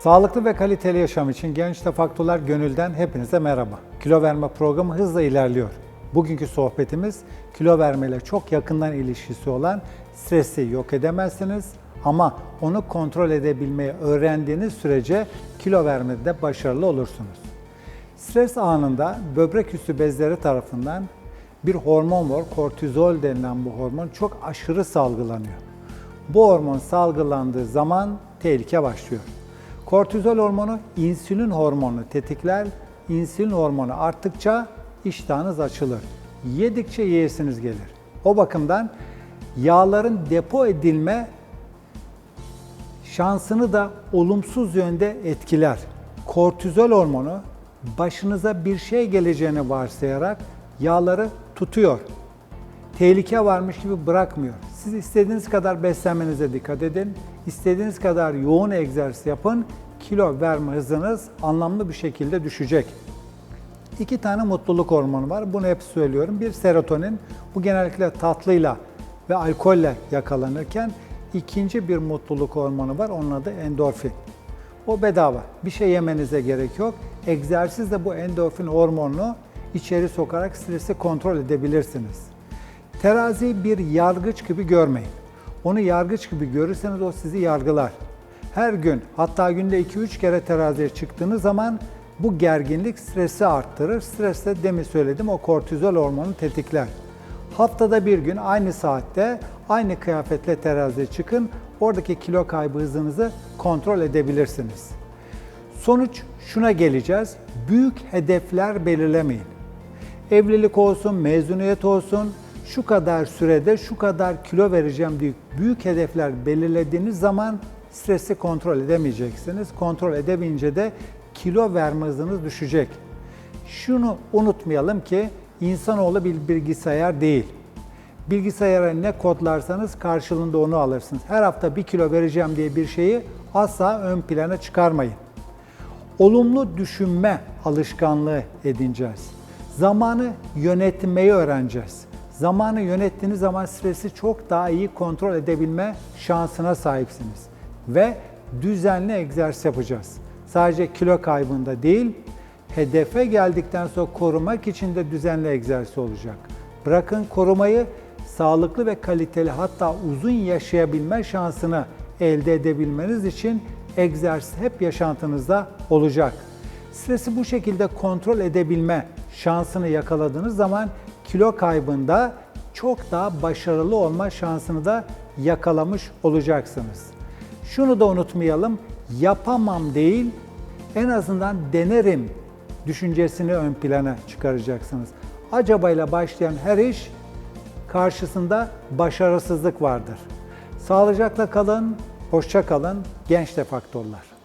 Sağlıklı ve kaliteli yaşam için Genç Faktörler Gönül'den hepinize merhaba. Kilo verme programı hızla ilerliyor. Bugünkü sohbetimiz kilo vermeyle çok yakından ilişkisi olan stresi yok edemezsiniz ama onu kontrol edebilmeyi öğrendiğiniz sürece kilo vermede de başarılı olursunuz. Stres anında böbrek üstü bezleri tarafından bir hormon var, kortizol denilen bu hormon çok aşırı salgılanıyor. Bu hormon salgılandığı zaman tehlike başlıyor. Kortizol hormonu insülin hormonunu tetikler. İnsülin hormonu arttıkça iştahınız açılır. Yedikçe yiyesiniz gelir. O bakımdan yağların depo edilme şansını da olumsuz yönde etkiler. Kortizol hormonu başınıza bir şey geleceğini varsayarak yağları tutuyor. Tehlike varmış gibi bırakmıyor. Siz istediğiniz kadar beslenmenize dikkat edin. istediğiniz kadar yoğun egzersiz yapın. Kilo verme hızınız anlamlı bir şekilde düşecek. İki tane mutluluk hormonu var. Bunu hep söylüyorum. Bir serotonin. Bu genellikle tatlıyla ve alkolle yakalanırken ikinci bir mutluluk hormonu var. Onun adı endorfin. O bedava. Bir şey yemenize gerek yok. Egzersizle bu endorfin hormonunu içeri sokarak stresi kontrol edebilirsiniz. Teraziyi bir yargıç gibi görmeyin. Onu yargıç gibi görürseniz o sizi yargılar. Her gün hatta günde 2-3 kere teraziye çıktığınız zaman bu gerginlik stresi arttırır. Stres de demin söyledim o kortizol hormonu tetikler. Haftada bir gün aynı saatte aynı kıyafetle teraziye çıkın. Oradaki kilo kaybı hızınızı kontrol edebilirsiniz. Sonuç şuna geleceğiz. Büyük hedefler belirlemeyin. Evlilik olsun, mezuniyet olsun, şu kadar sürede şu kadar kilo vereceğim diye büyük hedefler belirlediğiniz zaman stresi kontrol edemeyeceksiniz. Kontrol edemeyince de kilo verme hızınız düşecek. Şunu unutmayalım ki insanoğlu bir bilgisayar değil. Bilgisayara ne kodlarsanız karşılığında onu alırsınız. Her hafta bir kilo vereceğim diye bir şeyi asla ön plana çıkarmayın. Olumlu düşünme alışkanlığı edineceğiz. Zamanı yönetmeyi öğreneceğiz. Zamanı yönettiğiniz zaman stresi çok daha iyi kontrol edebilme şansına sahipsiniz. Ve düzenli egzersiz yapacağız. Sadece kilo kaybında değil, hedefe geldikten sonra korumak için de düzenli egzersiz olacak. Bırakın korumayı, sağlıklı ve kaliteli hatta uzun yaşayabilme şansını elde edebilmeniz için egzersiz hep yaşantınızda olacak. Stresi bu şekilde kontrol edebilme şansını yakaladığınız zaman kilo kaybında çok daha başarılı olma şansını da yakalamış olacaksınız. Şunu da unutmayalım, yapamam değil, en azından denerim düşüncesini ön plana çıkaracaksınız. Acaba ile başlayan her iş karşısında başarısızlık vardır. Sağlıcakla kalın, hoşça kalın, genç de faktörler.